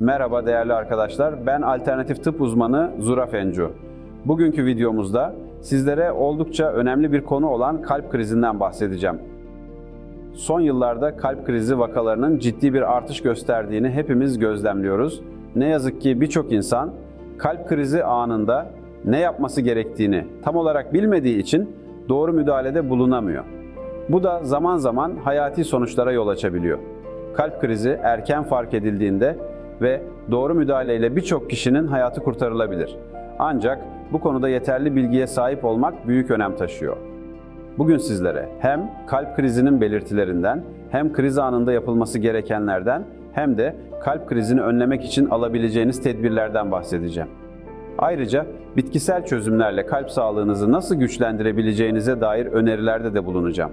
Merhaba değerli arkadaşlar. Ben alternatif tıp uzmanı Zura Fencu. Bugünkü videomuzda sizlere oldukça önemli bir konu olan kalp krizinden bahsedeceğim. Son yıllarda kalp krizi vakalarının ciddi bir artış gösterdiğini hepimiz gözlemliyoruz. Ne yazık ki birçok insan kalp krizi anında ne yapması gerektiğini tam olarak bilmediği için doğru müdahalede bulunamıyor. Bu da zaman zaman hayati sonuçlara yol açabiliyor. Kalp krizi erken fark edildiğinde ve doğru müdahaleyle birçok kişinin hayatı kurtarılabilir. Ancak bu konuda yeterli bilgiye sahip olmak büyük önem taşıyor. Bugün sizlere hem kalp krizinin belirtilerinden, hem kriz anında yapılması gerekenlerden, hem de kalp krizini önlemek için alabileceğiniz tedbirlerden bahsedeceğim. Ayrıca bitkisel çözümlerle kalp sağlığınızı nasıl güçlendirebileceğinize dair önerilerde de bulunacağım.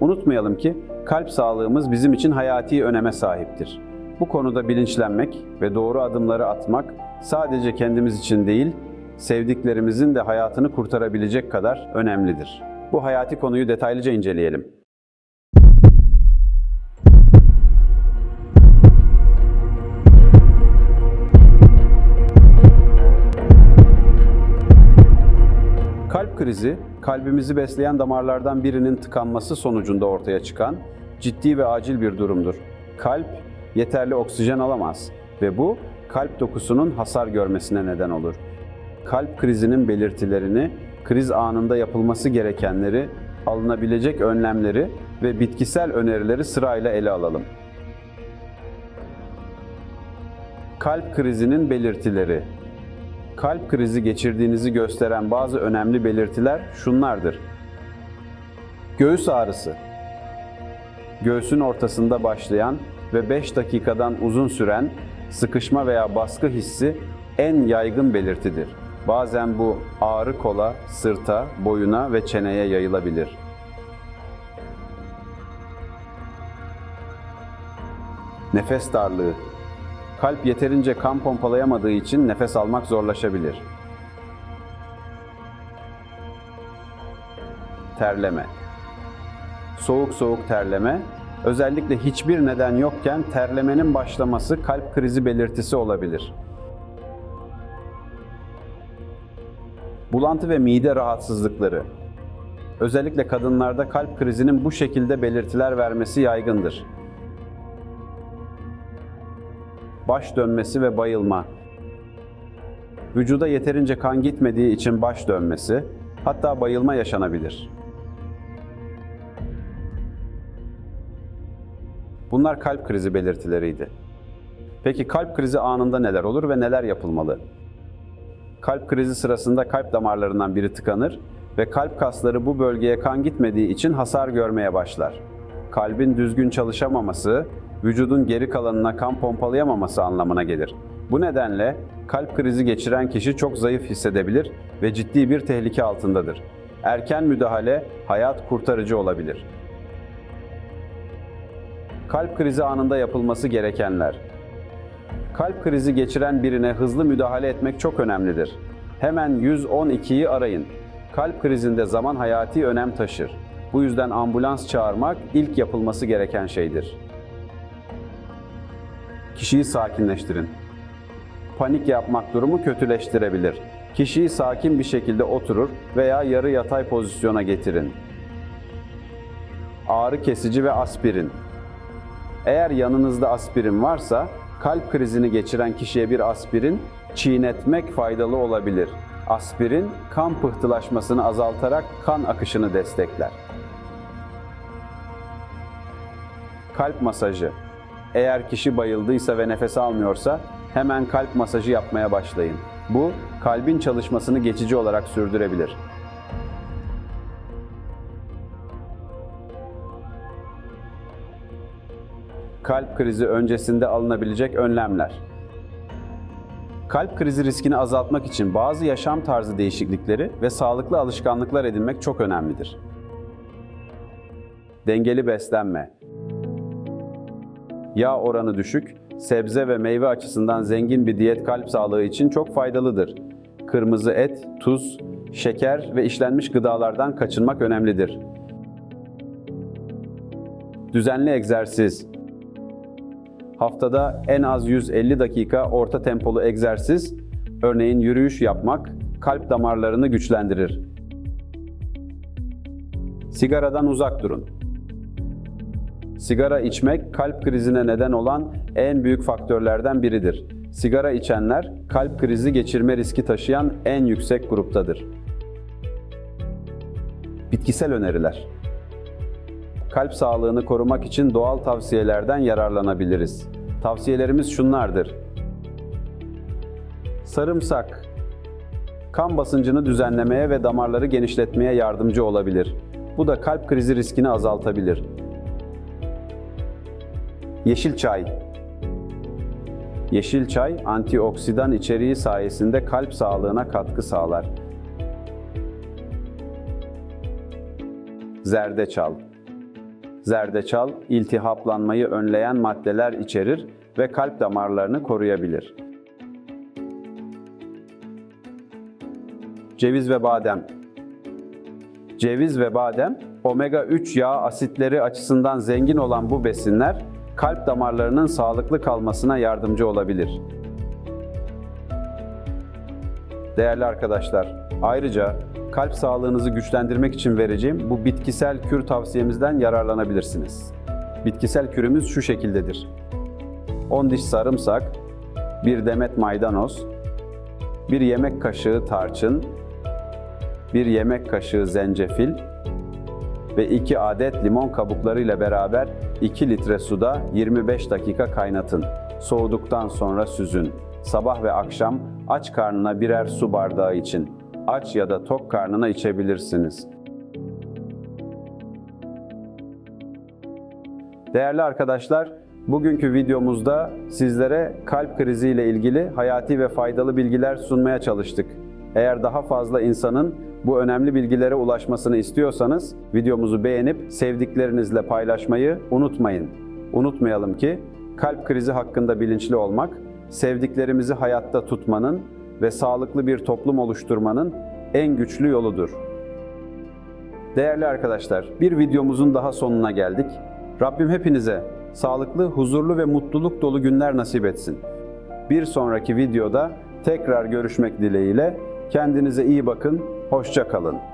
Unutmayalım ki kalp sağlığımız bizim için hayati öneme sahiptir. Bu konuda bilinçlenmek ve doğru adımları atmak sadece kendimiz için değil, sevdiklerimizin de hayatını kurtarabilecek kadar önemlidir. Bu hayati konuyu detaylıca inceleyelim. Kalp krizi, kalbimizi besleyen damarlardan birinin tıkanması sonucunda ortaya çıkan ciddi ve acil bir durumdur. Kalp yeterli oksijen alamaz ve bu kalp dokusunun hasar görmesine neden olur. Kalp krizinin belirtilerini, kriz anında yapılması gerekenleri, alınabilecek önlemleri ve bitkisel önerileri sırayla ele alalım. Kalp krizinin belirtileri kalp krizi geçirdiğinizi gösteren bazı önemli belirtiler şunlardır. Göğüs ağrısı. Göğsün ortasında başlayan ve 5 dakikadan uzun süren sıkışma veya baskı hissi en yaygın belirtidir. Bazen bu ağrı kola, sırta, boyuna ve çeneye yayılabilir. Nefes darlığı kalp yeterince kan pompalayamadığı için nefes almak zorlaşabilir. Terleme. Soğuk soğuk terleme, özellikle hiçbir neden yokken terlemenin başlaması kalp krizi belirtisi olabilir. Bulantı ve mide rahatsızlıkları. Özellikle kadınlarda kalp krizinin bu şekilde belirtiler vermesi yaygındır baş dönmesi ve bayılma. Vücuda yeterince kan gitmediği için baş dönmesi, hatta bayılma yaşanabilir. Bunlar kalp krizi belirtileriydi. Peki kalp krizi anında neler olur ve neler yapılmalı? Kalp krizi sırasında kalp damarlarından biri tıkanır ve kalp kasları bu bölgeye kan gitmediği için hasar görmeye başlar. Kalbin düzgün çalışamaması, vücudun geri kalanına kan pompalayamaması anlamına gelir. Bu nedenle kalp krizi geçiren kişi çok zayıf hissedebilir ve ciddi bir tehlike altındadır. Erken müdahale hayat kurtarıcı olabilir. Kalp krizi anında yapılması gerekenler. Kalp krizi geçiren birine hızlı müdahale etmek çok önemlidir. Hemen 112'yi arayın. Kalp krizinde zaman hayati önem taşır. Bu yüzden ambulans çağırmak ilk yapılması gereken şeydir. Kişiyi sakinleştirin. Panik yapmak durumu kötüleştirebilir. Kişiyi sakin bir şekilde oturur veya yarı yatay pozisyona getirin. Ağrı kesici ve aspirin. Eğer yanınızda aspirin varsa, kalp krizini geçiren kişiye bir aspirin çiğnetmek faydalı olabilir. Aspirin kan pıhtılaşmasını azaltarak kan akışını destekler. Kalp masajı. Eğer kişi bayıldıysa ve nefes almıyorsa hemen kalp masajı yapmaya başlayın. Bu kalbin çalışmasını geçici olarak sürdürebilir. Kalp krizi öncesinde alınabilecek önlemler. Kalp krizi riskini azaltmak için bazı yaşam tarzı değişiklikleri ve sağlıklı alışkanlıklar edinmek çok önemlidir. Dengeli beslenme, yağ oranı düşük, sebze ve meyve açısından zengin bir diyet kalp sağlığı için çok faydalıdır. Kırmızı et, tuz, şeker ve işlenmiş gıdalardan kaçınmak önemlidir. Düzenli egzersiz. Haftada en az 150 dakika orta tempolu egzersiz, örneğin yürüyüş yapmak, kalp damarlarını güçlendirir. Sigaradan uzak durun. Sigara içmek kalp krizine neden olan en büyük faktörlerden biridir. Sigara içenler kalp krizi geçirme riski taşıyan en yüksek gruptadır. Bitkisel öneriler. Kalp sağlığını korumak için doğal tavsiyelerden yararlanabiliriz. Tavsiyelerimiz şunlardır. Sarımsak kan basıncını düzenlemeye ve damarları genişletmeye yardımcı olabilir. Bu da kalp krizi riskini azaltabilir. Yeşil çay. Yeşil çay antioksidan içeriği sayesinde kalp sağlığına katkı sağlar. Zerdeçal. Zerdeçal iltihaplanmayı önleyen maddeler içerir ve kalp damarlarını koruyabilir. Ceviz ve badem. Ceviz ve badem, omega 3 yağ asitleri açısından zengin olan bu besinler, kalp damarlarının sağlıklı kalmasına yardımcı olabilir. Değerli arkadaşlar, ayrıca kalp sağlığınızı güçlendirmek için vereceğim bu bitkisel kür tavsiyemizden yararlanabilirsiniz. Bitkisel kürümüz şu şekildedir. 10 diş sarımsak, 1 demet maydanoz, 1 yemek kaşığı tarçın, 1 yemek kaşığı zencefil ve 2 adet limon kabukları ile beraber 2 litre suda 25 dakika kaynatın. Soğuduktan sonra süzün. Sabah ve akşam aç karnına birer su bardağı için. Aç ya da tok karnına içebilirsiniz. Değerli arkadaşlar, bugünkü videomuzda sizlere kalp krizi ile ilgili hayati ve faydalı bilgiler sunmaya çalıştık. Eğer daha fazla insanın bu önemli bilgilere ulaşmasını istiyorsanız videomuzu beğenip sevdiklerinizle paylaşmayı unutmayın. Unutmayalım ki kalp krizi hakkında bilinçli olmak, sevdiklerimizi hayatta tutmanın ve sağlıklı bir toplum oluşturmanın en güçlü yoludur. Değerli arkadaşlar, bir videomuzun daha sonuna geldik. Rabbim hepinize sağlıklı, huzurlu ve mutluluk dolu günler nasip etsin. Bir sonraki videoda tekrar görüşmek dileğiyle kendinize iyi bakın, hoşça kalın.